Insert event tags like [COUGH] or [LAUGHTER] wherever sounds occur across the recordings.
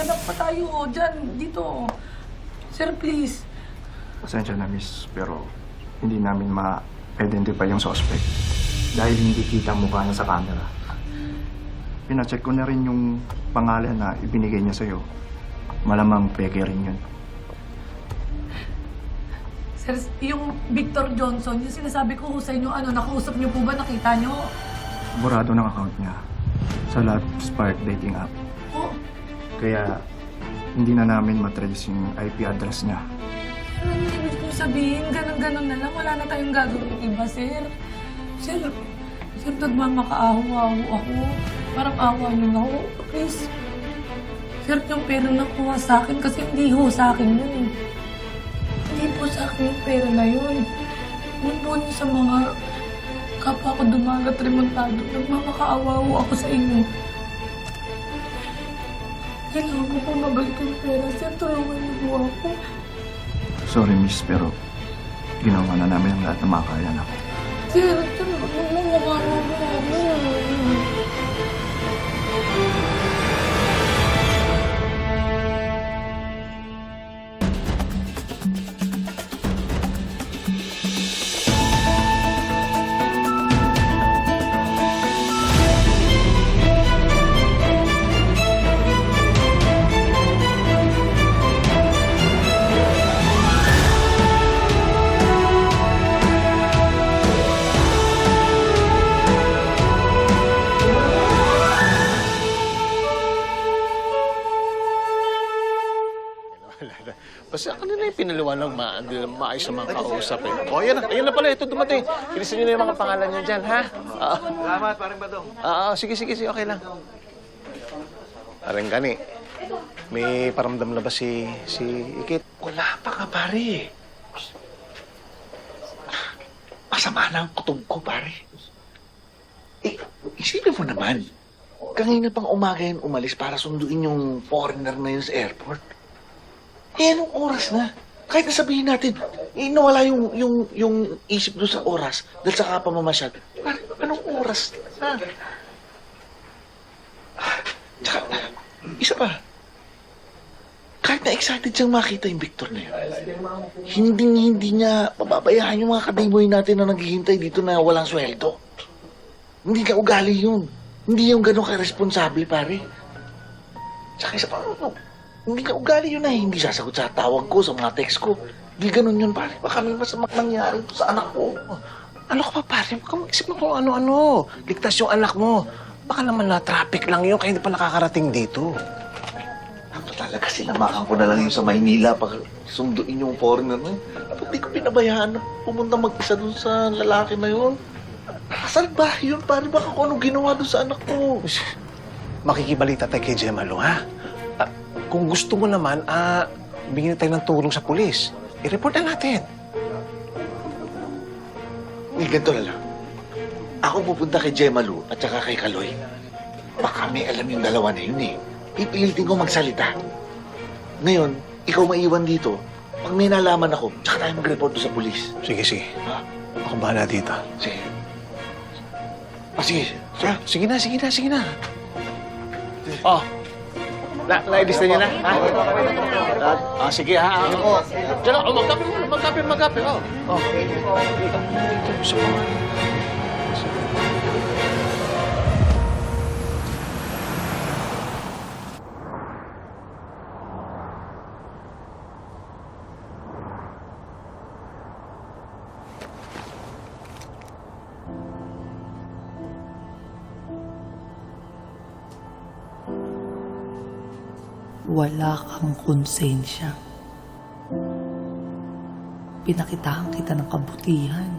Maghanap pa tayo dyan, dito. Sir, please. Pasensya na, miss, pero hindi namin ma-identify yung suspect. Dahil hindi kita mukha niya sa camera. Pinacheck ko na rin yung pangalan na ibinigay niya sa'yo. Malamang peke rin yun. Sir, yung Victor Johnson, yung sinasabi ko sa inyo, ano, nakausap niyo po ba? Nakita niyo? Burado ng account niya sa Love Spark dating app. Kaya hindi na namin matrace yung IP address niya. ano yung ibig kong sabihin? Ganon-ganon na lang. Wala na tayong gagawin iba, sir. Sir, sir, nagmamakaawa-awa ako. Parang awa niyo na ako. Please. Sir, yung pera na kuha sa akin kasi hindi ho sa akin yun eh. Hindi po sa akin yung pera na yun. Yun po niyo sa mga kapwa ko dumagat remontado. Nagmamakaawa ako sa inyo. Kailangan ko po mabalik yung pera. Sir, tulungan niyo po ako. Sorry, miss, pero ginawa na namin ang lahat ng makakaya namin. Sir, tulungan mo mukha mo yung pinaliwanag ma, hindi na maayos mga kausap eh. O, yan na, ayun na pala, ito dumating. Ilisin nyo na yung mga pangalan nyo dyan, ha? Oo. Salamat, parang badong. Oo, sige, sige, sige, okay lang. Parang gani. May paramdam na ba si, si Ikit? Wala pa ka, pare. Masama na ang kutob ko, pare. Eh, isipin mo naman. Kanina pang umaga yun umalis para sunduin yung foreigner na yun sa airport. Eh, anong oras na? Kahit nasabihin natin, eh, nawala yung, yung, yung isip doon sa oras dahil sa kapamamasyal. Anong oras na? Tsaka, isa pa. Kahit na excited siyang makita yung Victor na yun, hindi hindi niya pababayaan yung mga kadayboy natin na naghihintay dito na walang sweldo. Hindi ka ugali yun. Hindi yung ganun ka-responsable, pare. Tsaka isa pa, ano, hindi ka ugali yun na hindi sasagot sa tawag ko, sa mga text ko. Hindi ganun yun, pare. Baka may masamang nangyari sa anak ko. Ano ka pa, pare? Huwag kang mag-isip mo kung ano-ano. Ligtas yung anak mo. Baka naman na traffic lang yun, kaya hindi pa nakakarating dito. Ako talaga, sinamahan ko na lang yung sa Maynila pag sunduin yung foreigner na yun. Ba't di ko pinabayaan na pumunta mag-isa dun sa lalaki na yun? Saan ba yun, pare? Baka kung anong ginawa dun sa anak ko. Makikibalita tayo kay Gemalo, ha? Kung gusto mo naman, ah, bigyan tayo ng tulong sa pulis. I-report na natin. Eh, ganito na lang. Ako pupunta kay Gemma Lu at saka kay Kaloy. Baka may alam yung dalawa na yun eh. Pipilitin ko magsalita. Ngayon, ikaw maiwan dito. Pag may nalaman ako, tsaka tayo mag-report doon sa pulis. Sige, sige. Ha? Ako bahala dito. Sige. Ah, sige. Ah, sige na, sige na, sige na. Oh. Na, na-lista niya na? Ha? Ah, sige ha. Oh. Diyan oh, magkape mo, magkape, magkape. Oh. Oh. So, wala kang konsensya. Pinakitahan kita ng kabutihan.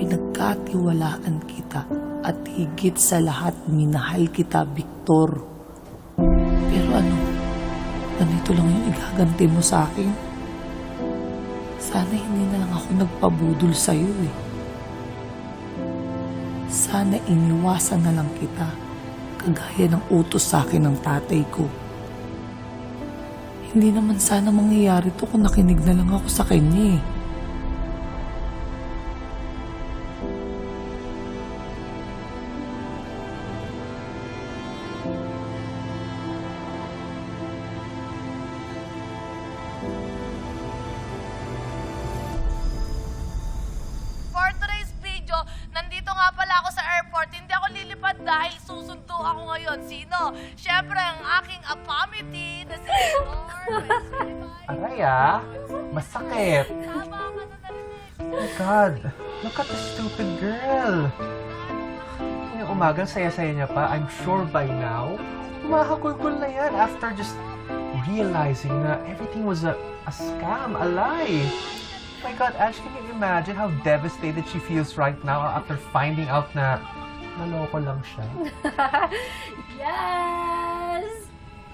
Pinagkatiwalaan kita at higit sa lahat minahal kita, Victor. Pero ano, ganito lang yung igaganti mo sa akin? Sana hindi na lang ako nagpabudol sa'yo eh. Sana iniwasan na lang kita kagaya ng utos sa akin ng tatay ko. Hindi naman sana mangyayari to kung nakinig na lang ako sa kanya eh. Ako ngayon. Sino? Siyempre, ang aking apamity na si. Aray ah, masakit. Tama ka na narinig. Oh my God, look at the stupid girl. Ngayong umagang saya-saya niya pa, I'm sure by now, umahagulgol na yan after just realizing na everything was a, a scam, a lie. Oh my God, Ash, can you imagine how devastated she feels right now after finding out na naloko lang siya? [LAUGHS] Yes!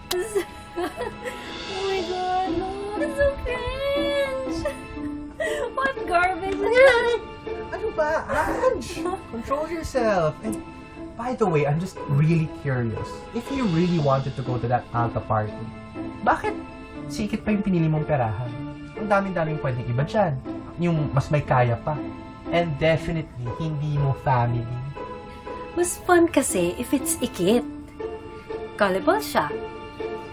[LAUGHS] oh my god, no, that's so cringe! [LAUGHS] What garbage is that? Ano ba, Ange? Control yourself. And by the way, I'm just really curious. If you really wanted to go to that alta party, bakit sikit pa yung pinili mong perahan? Ang daming-daming pwedeng iba dyan. Yung mas may kaya pa. And definitely, hindi mo family. Mas fun kasi if it's ikit. Gullible siya.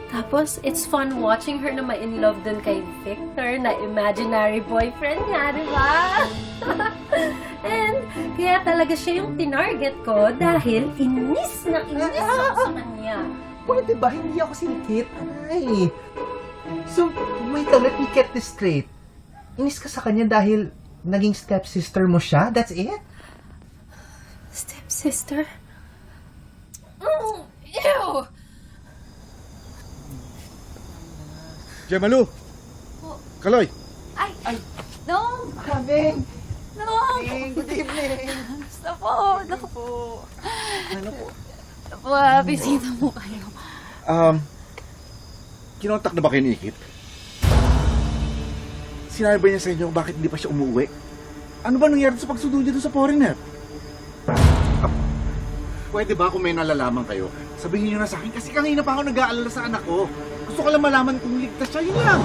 Tapos, it's fun watching her na ma-in love dun kay Victor na imaginary boyfriend niya, di ba? [LAUGHS] And, kaya talaga siya yung tinarget ko dahil inis na inis ako sa kanya. Pwede ba? Hindi ako sinikit. Aray. So, wait let me get this straight. Inis ka sa kanya dahil naging stepsister mo siya? That's it? Stepsister? Mm, ew! Jemalu! Kaloy! Ay, ay, no, Kaving! no. Good evening! Gusto po, naku po. Ano po? Po, ah, bisita mo kayo. Um, kinontak na ba kayo ni Ikit? Sinabi ba niya sa inyo bakit hindi pa siya umuwi? Ano ba nangyari sa pagsundo niya doon sa foreigner? Pwede ba kung may nalalaman kayo, sabihin niyo na sa akin kasi kanina pa ako nag-aalala sa anak ko. Gusto ko lang malaman kung ligtas siya, yun lang.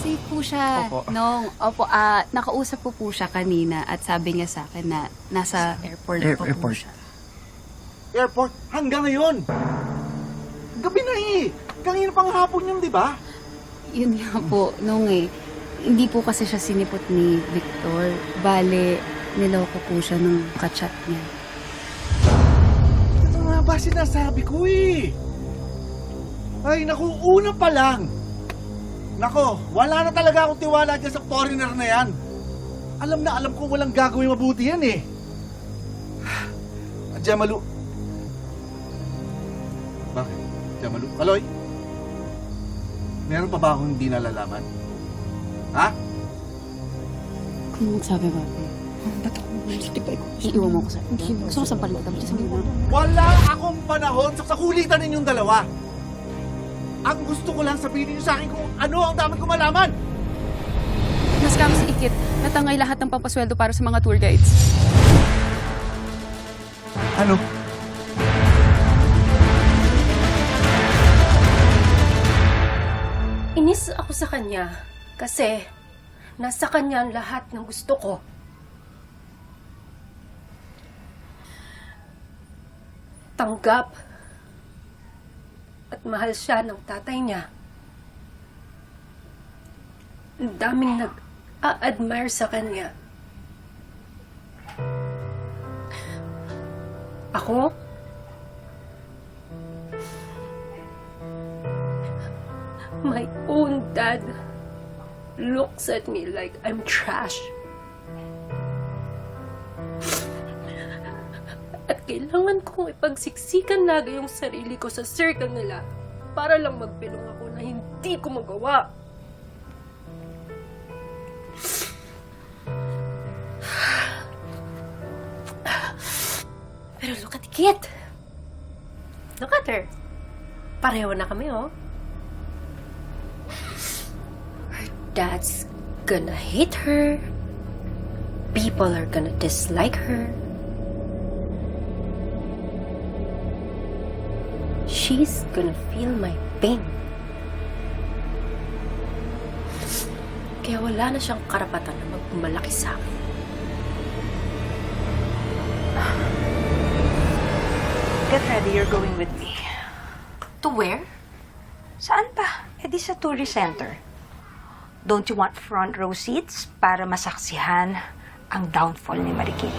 Safe po siya. Opo. Nung, opo, ah, nakausap po po siya kanina at sabi niya sa akin na nasa airport Air- po airport. siya. Airport, hanggang ngayon. Gabi na eh. Kanina pang hapon yun, di ba? Yun nga po, nung eh, hindi po kasi siya sinipot ni Victor. Bale, niloko po siya nung kachat niya. Sinasabi ko eh. Ay, naku, una pa lang. Nako, wala na talaga akong tiwala dyan sa foreigner na yan. Alam na alam ko walang gagawin mabuti yan eh. Ah, [SIGHS] Jamalu. Bakit? Jamalu? Kaloy? Meron pa ba akong hindi nalalaman? Ha? Kung sabi ba? Ba't ako Iiwan mo ko sa Gusto ko sampalin kita. Bilis mo na. Wala akong panahon sa sakulitan ninyong dalawa. Ang gusto ko lang sabihin niyo sa akin kung ano ang dapat ko malaman. Nascam si Ikit. Natangay lahat ng pampasweldo para sa mga tour guides. Ano? Inis ako sa kanya kasi nasa kanya ang lahat ng gusto ko. Tanggap at mahal siya ng tatay niya. Ang daming nag-a-admire sa kanya. Ako? My own dad looks at me like I'm trash. Kailangan kong ipagsiksikan lagi yung sarili ko sa circle nila para lang magpilong ako na hindi ko magawa. Pero look at the. Look at her. Pareho na kami, oh. Her dad's gonna hate her. People are gonna dislike her. She's gonna feel my pain. Kaya wala na siyang karapatan na magmalaki sa akin. Get ready, you're going with me. To where? Saan pa? E di sa tourist center. Don't you want front row seats para masaksihan ang downfall ni Marikit?